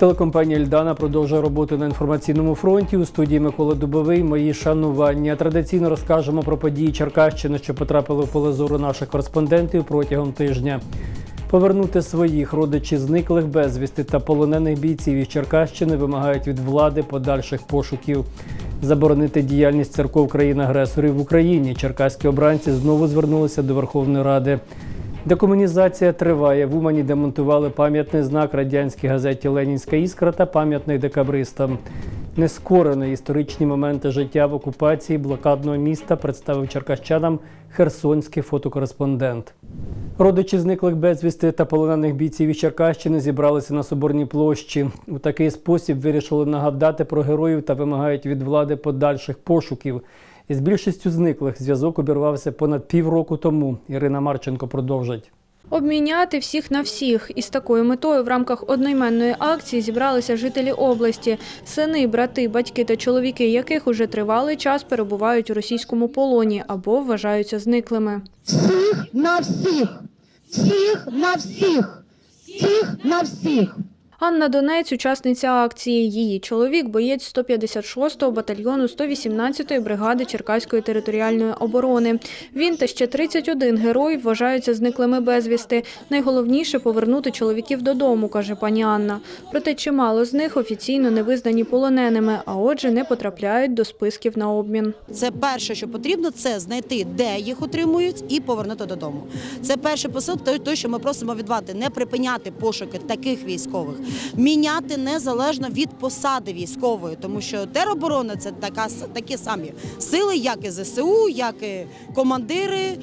Телекомпанія Ільдана продовжує роботу на інформаційному фронті. У студії Микола Дубовий. Мої шанування. Традиційно розкажемо про події Черкащини, що потрапили в поле зору наших кореспондентів протягом тижня. Повернути своїх родичів зниклих безвісти та полонених бійців із Черкащини вимагають від влади подальших пошуків. Заборонити діяльність церков країн-агресорів в Україні. Черкаські обранці знову звернулися до Верховної Ради. Декомунізація триває. В Умані демонтували пам'ятний знак радянській газеті Ленінська іскра та пам'ятник декабристам. Нескорені історичні моменти життя в окупації блокадного міста представив черкащанам херсонський фотокореспондент. Родичі зниклих безвісти та полонених бійців із Черкащини зібралися на Соборній площі. У такий спосіб вирішили нагадати про героїв та вимагають від влади подальших пошуків. Із більшістю зниклих зв'язок обірвався понад півроку тому. Ірина Марченко продовжить. Обміняти всіх на всіх. Із такою метою в рамках одноіменної акції зібралися жителі області. Сини, брати, батьки та чоловіки, яких уже тривалий час перебувають у російському полоні або вважаються зниклими. Всіх на всіх, всіх на всіх, всіх на всіх. Анна Донець – учасниця акції. Її чоловік – боєць 156-го батальйону 118-ї бригади Черкаської територіальної оборони. Він та ще 31 герой вважаються зниклими безвісти. Найголовніше – повернути чоловіків додому, каже пані Анна. Проте чимало з них офіційно не визнані полоненими, а отже не потрапляють до списків на обмін. Це перше, що потрібно, це знайти, де їх утримують, і повернути додому. Це перший посил, той, що ми просимо від влади, не припиняти пошуки таких військових, міняти незалежно від посади військової, тому що тероборона це такі самі сили, як і ЗСУ, як і командири.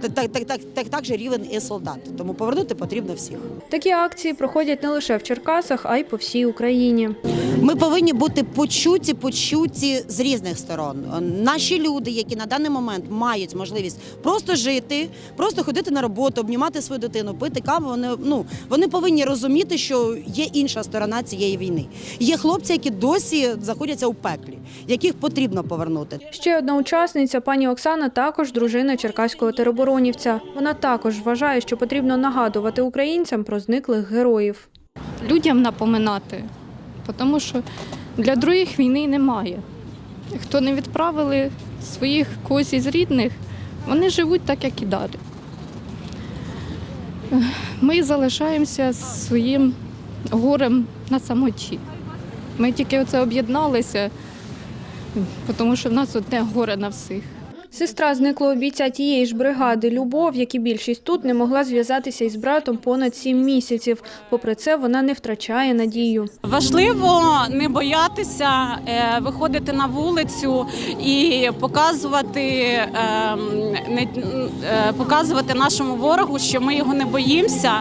Так, так, так, так, так, же рівень і солдат. Тому повернути потрібно всіх. Такі акції проходять не лише в Черкасах, а й по всій Україні. Ми повинні бути почуті, почуті з різних сторон. Наші люди, які на даний момент мають можливість просто жити, просто ходити на роботу, обнімати свою дитину, пити каву. Вони ну вони повинні розуміти, що є інша сторона цієї війни. Є хлопці, які досі знаходяться у пеклі, яких потрібно повернути. Ще одна учасниця, пані Оксана, також дружина черкаського тероборонівця. Вона також вважає, що потрібно нагадувати українцям про зниклих героїв. людям напоминати, тому що для других війни немає. Хто не відправили своїх когось із рідних, вони живуть так, як і далі. Ми залишаємося своїм горем на самоті. Ми тільки оце об'єдналися, тому що в нас одне горе на всіх. Сестра зниклого бійця тієї ж бригади Любов, як і більшість тут, не могла зв'язатися із братом понад сім місяців. Попри це, вона не втрачає надію. Важливо не боятися е, виходити на вулицю і показувати, ем, е, показувати нашому ворогу, що ми його не боїмося,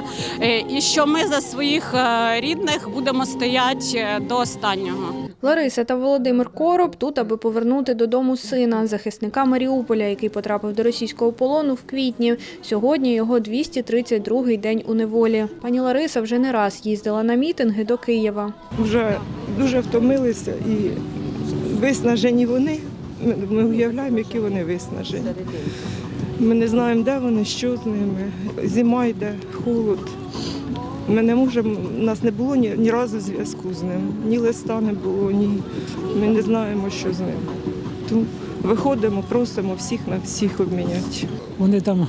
е, і що ми за своїх рідних будемо стояти до останнього. Лариса та Володимир Короб тут, аби повернути додому сина, захисника Маріуполя, який потрапив до російського полону в квітні. Сьогодні його 232-й день у неволі. Пані Лариса вже не раз їздила на мітинги до Києва. вже дуже втомилися і виснажені вони. Ми, уявляємо, які вони виснажені. Ми не знаємо, де вони, що з ними. Зима йде, холод. Ми не можемо, у нас не було ні, ні разу зв'язку з ним, ні листа не було, ні. Ми не знаємо, що з ним. Тому виходимо, просимо всіх на всіх обміняти. Вони там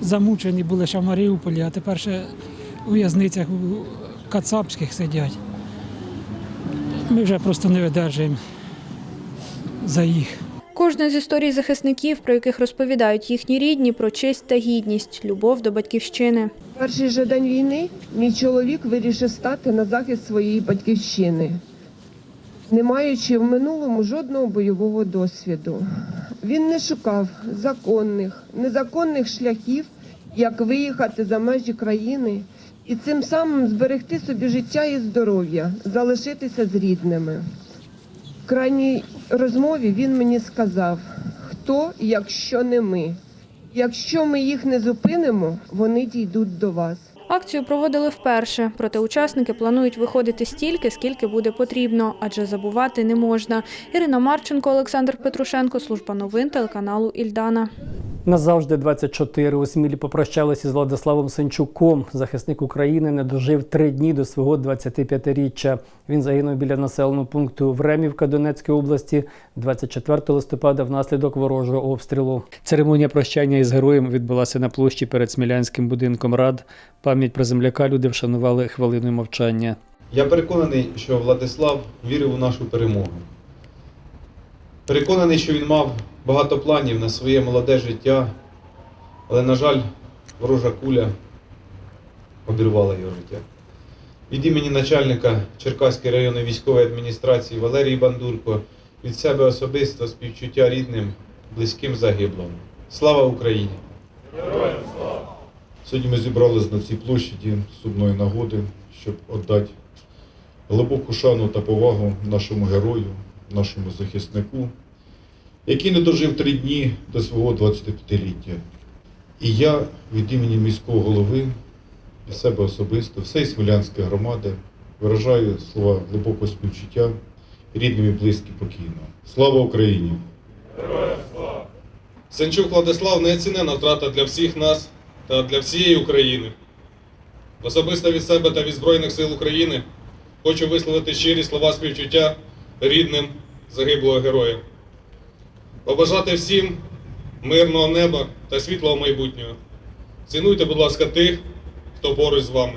замучені були ще в Маріуполі, а тепер ще у в'язницях у Кацапських сидять. Ми вже просто не видержуємо за їх. Кожна з історій захисників, про яких розповідають їхні рідні, про честь та гідність, любов до батьківщини. Перший же день війни мій чоловік вирішив стати на захист своєї батьківщини, не маючи в минулому жодного бойового досвіду. Він не шукав законних, незаконних шляхів, як виїхати за межі країни і цим самим зберегти собі життя і здоров'я, залишитися з рідними. Крайній розмові він мені сказав, хто, якщо не ми. Якщо ми їх не зупинимо, вони дійдуть до вас. Акцію проводили вперше, проте учасники планують виходити стільки, скільки буде потрібно, адже забувати не можна. Ірина Марченко, Олександр Петрушенко, служба новин телеканалу Ільдана. Назавжди 24 у Смілі попрощалися з Владиславом Сенчуком. Захисник України не дожив три дні до свого 25-річчя. Він загинув біля населеного пункту Времівка Донецької області 24 листопада внаслідок ворожого обстрілу. Церемонія прощання із героєм відбулася на площі перед Смілянським будинком рад. Пам'ять про земляка люди вшанували хвилиною мовчання. Я переконаний, що Владислав вірив у нашу перемогу. Переконаний, що він мав багато планів на своє молоде життя, але, на жаль, ворожа куля обірвала його життя. Від імені начальника Черкаської районної військової адміністрації Валерії Бандурко від себе особисто співчуття рідним, близьким загиблим. Слава Україні! Героям слава! Сьогодні ми зібрались на цій площаді з сумної нагоди, щоб віддати глибоку шану та повагу нашому герою, нашому захиснику, який не дожив три дні до свого 25-ліття. І я від імені міського голови і себе особисто, всієї Смілянської громади виражаю слова глибокого співчуття рідним і близьким покійного. Слава Україні! Сенчук Владислав неоцінена втрата для всіх нас та для всієї України. Особисто від себе та від Збройних сил України хочу висловити щирі слова співчуття рідним загиблого героя. Побажати всім мирного неба та світлого майбутнього. Цінуйте, будь ласка, тих, хто поруч з вами.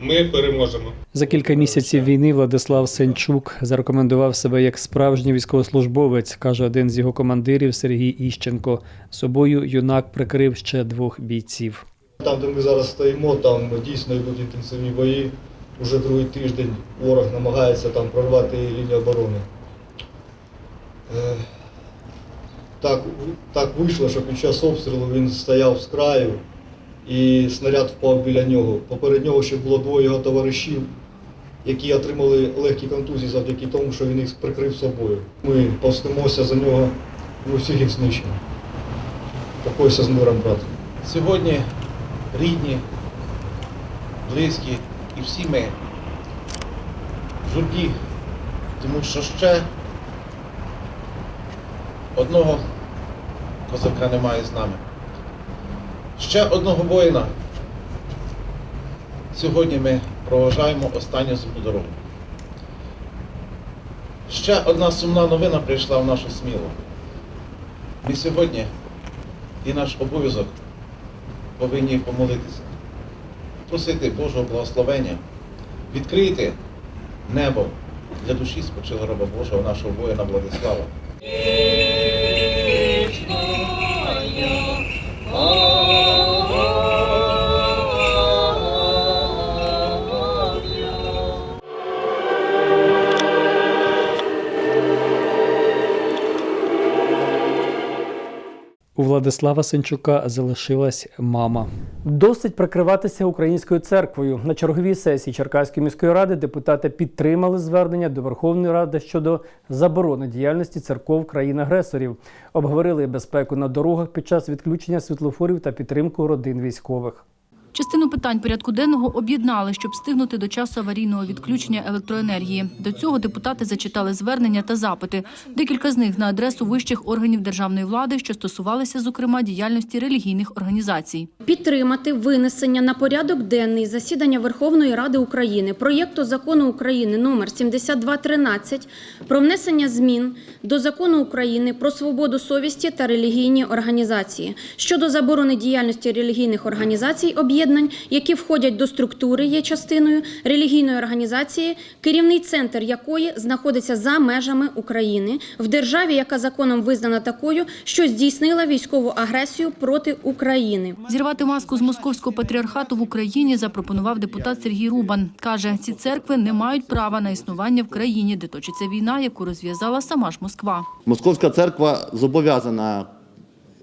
Ми переможемо. За кілька місяців війни Владислав Сенчук зарекомендував себе як справжній військовослужбовець, каже один з його командирів Сергій Іщенко. Собою юнак прикрив ще двох бійців. Там, де ми зараз стоїмо, там дійсно йдуть інтенсивні бої. Уже другий тиждень ворог намагається там прорвати лінію оборони. Так, так вийшло, що під час обстрілу він стояв з краю і снаряд впав біля нього. Поперед нього ще було двоє його товаришів, які отримали легкі контузії завдяки тому, що він їх прикрив собою. Ми повстимося за нього, ми всіх їх знищимо. Покойся з миром, брат. Сьогодні рідні, близькі і всі ми в журбі, тому що ще одного козака немає з нами. Ще одного воїна. Сьогодні ми проважаємо останню земну дорогу. Ще одна сумна новина прийшла в нашу смілу. Ми сьогодні і наш обов'язок повинні помолитися, просити Божого благословення, відкрити небо для душі спочила раба Божого, нашого воїна Владислава. Владислава Сенчука залишилась мама. Досить прикриватися українською церквою. На черговій сесії Черкаської міської ради депутати підтримали звернення до Верховної Ради щодо заборони діяльності церков країн-агресорів. Обговорили безпеку на дорогах під час відключення світлофорів та підтримку родин військових. Частину питань порядку денного об'єднали, щоб встигнути до часу аварійного відключення електроенергії. До цього депутати зачитали звернення та запити. Декілька з них на адресу вищих органів державної влади, що стосувалися, зокрема, діяльності релігійних організацій. Підтримати винесення на порядок денний засідання Верховної Ради України проєкту закону України номер 7213 про внесення змін до закону України про свободу совісті та релігійні організації щодо заборони діяльності релігійних організацій об'єднань, які входять до структури, є частиною релігійної організації, керівний центр якої знаходиться за межами України в державі, яка законом визнана такою, що здійснила військову агресію проти України. Зірвати маску з московського патріархату в Україні запропонував депутат Сергій Рубан. Каже, ці церкви не мають права на існування в країні, де точиться війна, яку розв'язала сама ж Москва. Московська церква зобов'язана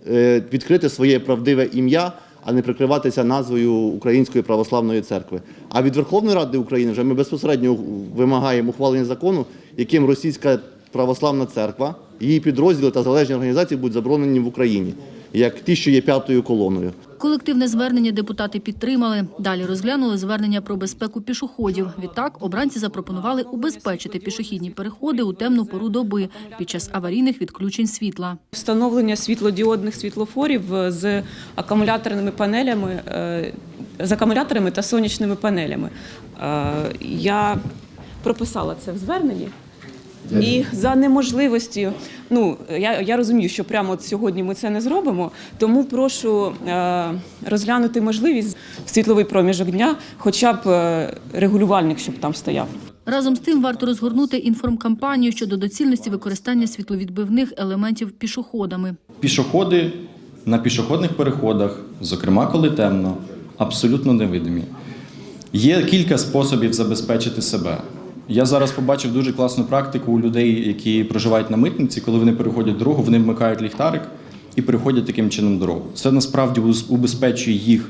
е, відкрити своє правдиве ім'я, а не прикриватися назвою Української православної церкви. А від Верховної Ради України вже ми безпосередньо вимагаємо ухвалення закону, яким російська православна церква, її підрозділи та залежні організації будуть заборонені в Україні. Як ті, що є п'ятою колоною. Колективне звернення депутати підтримали. Далі розглянули звернення про безпеку пішоходів. Відтак обранці запропонували убезпечити пішохідні переходи у темну пору доби під час аварійних відключень світла. Встановлення світлодіодних світлофорів е, з акумуляторними панелями, е, з акумуляторами та сонячними панелями. Е, Я прописала це в зверненні. І за неможливості, ну я, я розумію, що прямо от сьогодні ми це не зробимо, тому прошу е, розглянути можливість в світловий проміжок дня, хоча б е, регулювальник, щоб там стояв. Разом з тим варто розгорнути інформкампанію щодо доцільності використання світловідбивних елементів пішоходами. Пішоходи на пішохідних переходах, зокрема коли темно, абсолютно невидимі. Є кілька способів забезпечити себе. Я зараз побачив дуже класну практику у людей, які проживають на митниці, коли вони переходять дорогу, вони вмикають ліхтарик і переходять таким чином дорогу. Це насправді убезпечує їх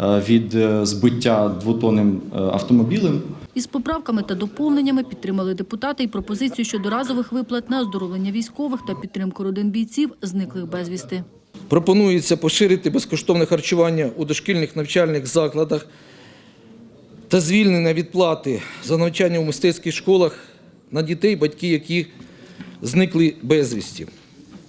е, від е, збиття двотонним е, автомобілем. Із поправками та доповненнями підтримали депутати й пропозицію щодо разових виплат на оздоровлення військових та підтримку родин бійців, зниклих безвісти. Пропонується поширити безкоштовне харчування у дошкільних навчальних закладах та звільнення від плати за навчання у мистецьких школах на дітей, батьки яких зникли безвісті.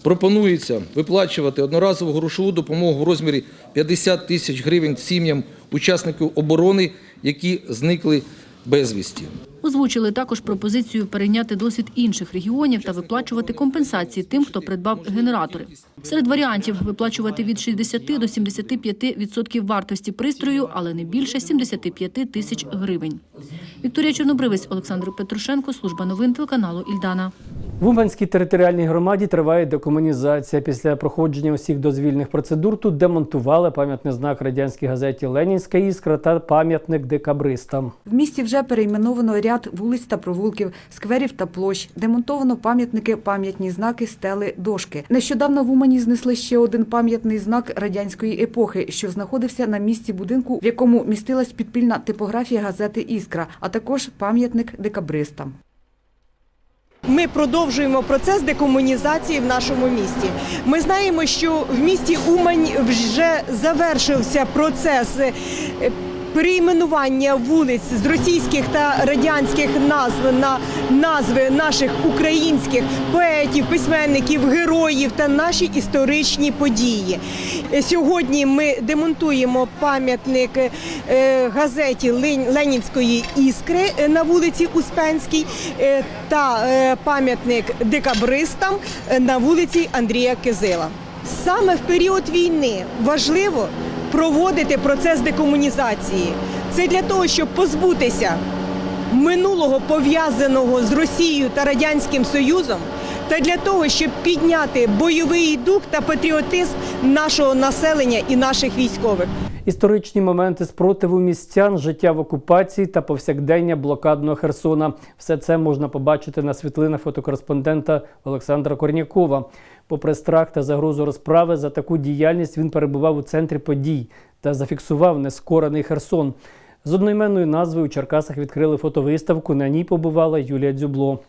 Пропонується виплачувати одноразову грошову допомогу в розмірі 50 тисяч гривень сім'ям учасників оборони, які зникли безвісті. Озвучили також пропозицію перейняти досвід інших регіонів та виплачувати компенсації тим, хто придбав генератори. Серед варіантів виплачувати від 60 до 75 відсотків вартості пристрою, але не більше 75 тисяч гривень. Вікторія Чорнобривець, Олександр Петрушенко, служба новин телеканалу Ільдана. В Уманській територіальній громаді триває декомунізація. Після проходження усіх дозвільних процедур тут демонтували пам'ятний знак радянській газеті Ленінська іскра та пам'ятник декабристам. В місті вже перейменовано ряд вулиць та провулків, скверів та площ, демонтовано пам'ятники, пам'ятні знаки, стели, дошки. Нещодавно в Умані знесли ще один пам'ятний знак радянської епохи, що знаходився на місці будинку, в якому містилась підпільна типографія газети Іскра, а також пам'ятник декабристам. Ми продовжуємо процес декомунізації в нашому місті. Ми знаємо, що в місті Умань вже завершився процес перейменування вулиць з російських та радянських назв на назви наших українських поетів, письменників, героїв та наші історичні події. Сьогодні ми демонтуємо пам'ятник е, газеті Лен- Ленінської іскри на вулиці Успенській е, та е, пам'ятник декабристам на вулиці Андрія Кизила. Саме в період війни важливо проводити процес декомунізації. Це для того, щоб позбутися минулого пов'язаного з Росією та Радянським Союзом, та для того, щоб підняти бойовий дух та патріотизм нашого населення і наших військових. Історичні моменти спротиву містян, життя в окупації та повсякдення блокадного Херсона. Все це можна побачити на світлинах фотокореспондента Олександра Корнякова. Попри страх та загрозу розправи за таку діяльність він перебував у центрі подій та зафіксував нескорений Херсон. З одноіменною назвою у Черкасах відкрили фотовиставку. На ній побувала Юлія Дзюбло.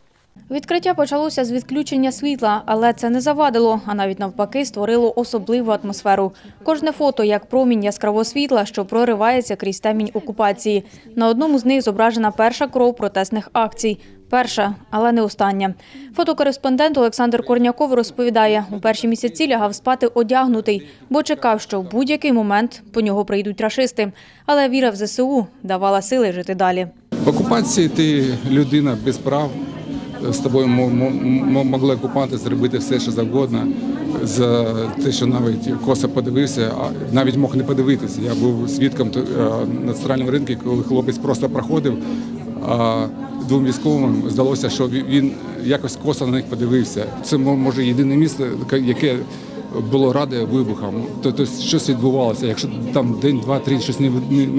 Відкриття почалося з відключення світла, але це не завадило, а навіть навпаки створило особливу атмосферу. Кожне фото як промінь яскравого світла, що проривається крізь темінь окупації. На одному з них зображена перша кров протестних акцій. Перша, але не остання. Фотокореспондент Олександр Корняков розповідає, у перші місяці лягав спати одягнутий, бо чекав, що в будь-який момент по нього прийдуть рашисти. Але віра в ЗСУ давала сили жити далі. В окупації ти людина без прав. З тобою мо- мо- мо- могли окупанти зробити все, що завгодно. За те, що навіть косо подивився, а навіть мог не подивитися. Я був свідком е, на центральному ринку, коли хлопець просто проходив. А двом військовим здалося, що він- якось косо на них подивився. Це мо- може єдине місце, яке було раде вибухам. Тобто щось відбувалося. Якщо там день, два, три щось не,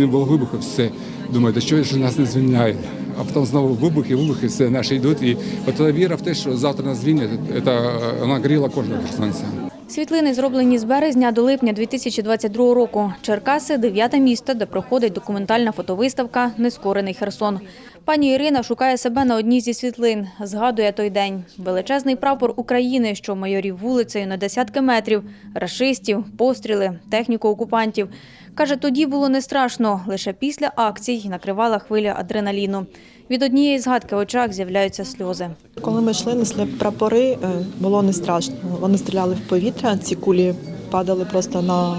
було вибухів, все думаю, да що ж нас не звільняють. А потім знову вибухи, вибухи, все наші йдуть. І от віра в те, що завтра нас звільнять, це, вона гріла кожного херсонця. Світлини зроблені з березня до липня 2022 року. Черкаси – дев'яте місто, де проходить документальна фотовиставка «Нескорений Херсон». Пані Ірина шукає себе на одній зі світлин. Згадує той день. Величезний прапор України, що майорів вулицею на десятки метрів, рашистів, постріли, техніку окупантів. Каже, тоді було не страшно. Лише після акцій накривала хвиля адреналіну. Від однієї згадки в очах з'являються сльози. Коли ми йшли, несли прапори, е, було не страшно. Вони стріляли в повітря, ці кулі падали просто на,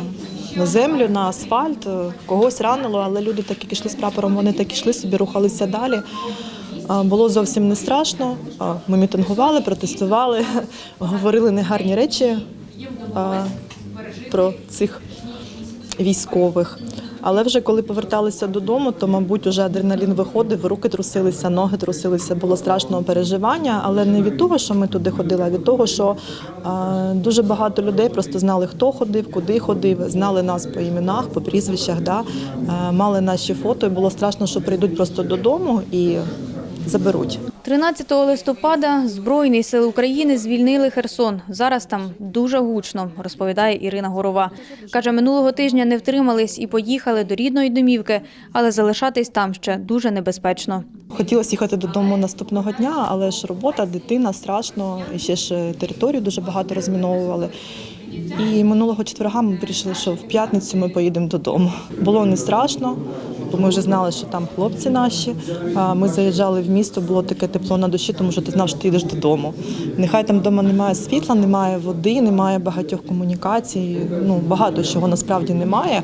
на землю, на асфальт. Когось ранило, але люди так як йшли з прапором, вони так йшли собі, рухалися далі. Було зовсім не страшно. Ми мітингували, протестували, говорили негарні речі про цих військових. Але вже коли поверталися додому, то, мабуть, вже адреналін виходив, руки трусилися, ноги трусилися, було страшного переживання, але не від того, що ми туди ходили, а від того, що е, дуже багато людей просто знали, хто ходив, куди ходив, знали нас по іменах, по прізвищах, да? е, мали наші фото, і було страшно, що прийдуть просто додому і заберуть. 13 листопада Збройні сили України звільнили Херсон. Зараз там дуже гучно, розповідає Ірина Горова. Каже, минулого тижня не втримались і поїхали до рідної домівки, але залишатись там ще дуже небезпечно. Хотілося їхати додому наступного дня, але ж робота, дитина страшно, і ще ж територію дуже багато розміновували. І минулого четверга ми вирішили, що в п'ятницю ми поїдемо додому. Було не страшно, ми вже знали, що там хлопці наші. Ми заїжджали в місто, було таке тепло на душі, тому що ти знав, що ти йдеш додому. Нехай там вдома немає світла, немає води, немає багатьох комунікацій. Ну багато чого насправді немає,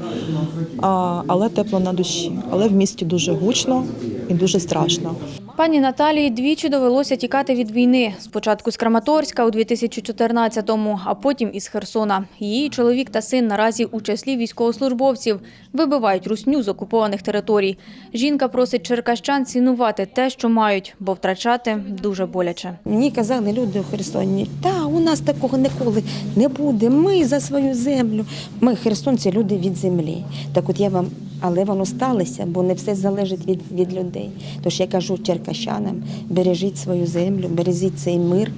але тепло на душі. Але в місті дуже гучно і дуже страшно. Пані Наталії двічі довелося тікати від війни. Спочатку з Краматорська у 2014-му, а потім із Херсона. Її чоловік та син наразі у числі військовослужбовців вибивають русню з окупованих територій. Жінка просить черкащан цінувати те, що мають, бо втрачати дуже боляче. Мені казали люди у Херсоні, та у нас такого ніколи не буде. Ми за свою землю. Ми херсонці, люди від землі. Так от я вам, але воно сталося, бо не все залежить від, від людей. Тож я кажу черкащанам, бережіть свою землю, бережіть цей мир,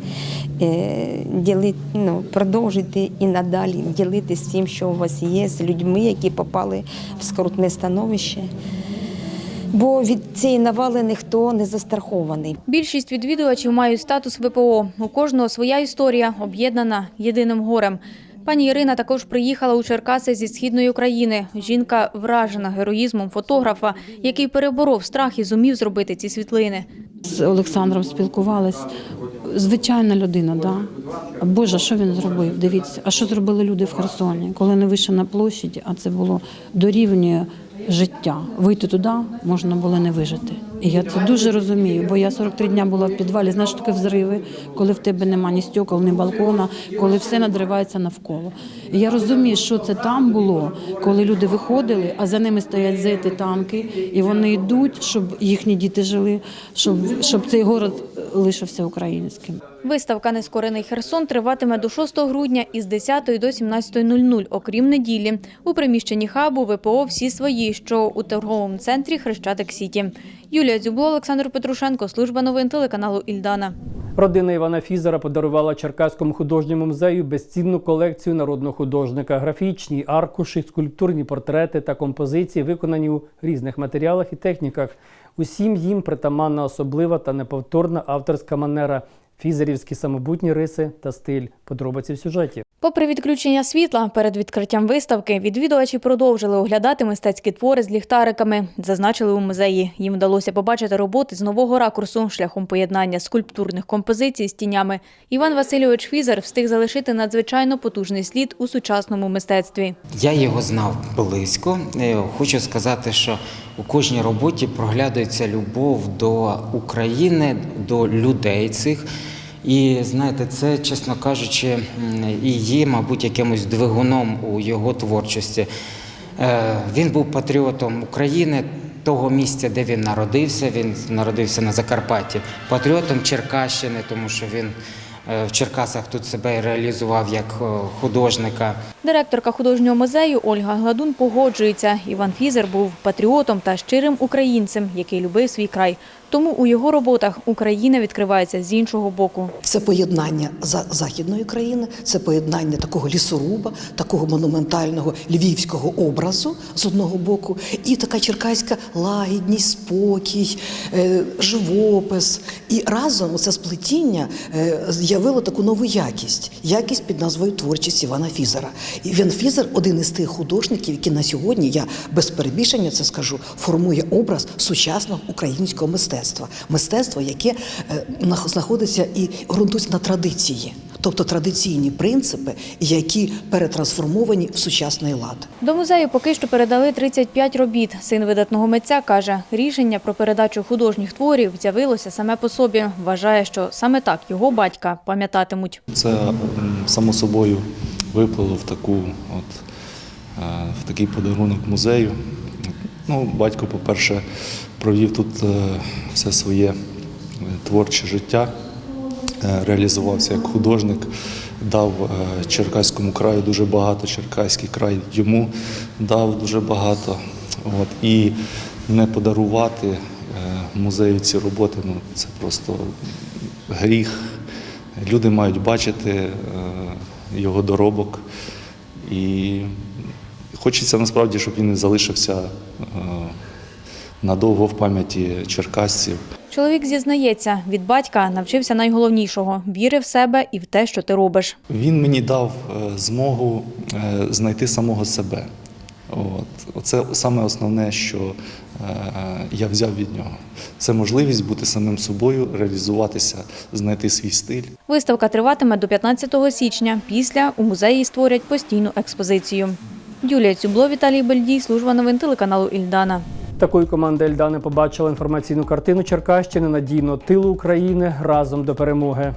е, діли, ну, продовжуйте і надалі ділитися всім, що у вас є, з людьми, які попали в скрутне становище. Бо від цієї навали ніхто не застрахований. Більшість відвідувачів мають статус ВПО. У кожного своя історія, об'єднана єдиним горем. Пані Ірина також приїхала у Черкаси зі східної України. Жінка вражена героїзмом фотографа, який переборов страх і зумів зробити ці світлини. з Олександром спілкувалась. Звичайна людина, да. Боже, що він зробив? Дивіться, а що зробили люди в Херсоні, коли не вийшли на площаді, а це було дорівнює життя. Вийти туди можна було не вижити. Я це дуже розумію, бо я 43 дня була в підвалі. Знаєш, таке взриви, коли в тебе нема ні стекол, ні балкона, коли все надривається навколо. Я розумію, що це там було, коли люди виходили, а за ними стоять зети, танки, і вони йдуть, щоб їхні діти жили, щоб, щоб цей город лишився українським. Виставка Нескорений Херсон триватиме до 6 грудня із 10 до 17.00, окрім неділі. У приміщенні хабу ВПО всі свої, що у торговому центрі Хрещатик Сіті. Юлія Дзюбло, Олександр Петрушенко, служба новин телеканалу Ільдана. Родина Івана Фізера подарувала Черкаському художньому музею безцінну колекцію народного художника. Графічні, аркуші, скульптурні портрети та композиції виконані у різних матеріалах і техніках. Усім їм притаманна особлива та неповторна авторська манера, фізерівські самобутні риси та стиль. Подробиці в сюжеті. Попри відключення світла перед відкриттям виставки, відвідувачі продовжили оглядати мистецькі твори з ліхтариками, зазначили у музеї. Їм вдалося побачити роботи з нового ракурсу шляхом поєднання скульптурних композицій з тінями. Іван Васильович Фізер встиг залишити надзвичайно потужний слід у сучасному мистецтві. Я його знав близько. Е, Хочу сказати, що у кожній роботі проглядується любов до України, до людей цих. І знаєте, це, чесно кажучи, і є, мабуть, якимось двигуном у його творчості. Е, Він був патріотом України, того місця, де він народився. Він народився на Закарпатті, патріотом Черкащини, тому що він в Черкасах тут себе реалізував як е, художника. Директорка художнього музею Ольга Гладун погоджується. Іван Фізер був патріотом та щирим українцем, який любив свій край. Тому у його роботах Україна відкривається з іншого боку. Це поєднання за західної країни, це поєднання такого лісоруба, такого монументального львівського образу з одного боку, і така черкаська лагідність, спокій, е, живопис. І разом це сплетіння е, з'явило таку нову якість якість під назвою творчість Івана Фізера. Іван Фізер один із тих художників, які на сьогодні, я без перебільшення це скажу, формує образ сучасного українського мистецтва. Мистецтво, яке е, нах- знаходиться і ґрунтується на традиції, тобто традиційні принципи, які перетрансформовані в сучасний лад. До музею поки що передали 35 робіт. Син видатного митця каже, рішення про передачу художніх творів з'явилося саме по собі. Вважає, що саме так його батька пам'ятатимуть. Це само собою виплило в таку от е, в такий подарунок музею. Ну, батько, по-перше, провів тут е, все своє е, творче життя, е, реалізувався як художник, дав Черкаському краю дуже багато, Черкаський край йому дав дуже багато. От, і не подарувати музею ці роботи, ну це просто гріх. Люди мають бачити його доробок. І хочеться насправді, щоб він не залишився надовго в пам'яті черкасців. Чоловік зізнається, від батька навчився найголовнішого віри в себе і в те, що ти робиш. Він мені дав е, змогу е, знайти самого себе. От. Оце саме основне, що е, я взяв від нього. Це можливість бути самим собою, реалізуватися, знайти свій стиль. Виставка триватиме до 15 січня. Після у музеї створять постійну експозицію. Юлія Цюбло, Віталій Бельдій, служба новин телеканалу Ільдана. Такою команда Ельдани побачила інформаційну картину Черкащини надійно тилу України разом до перемоги.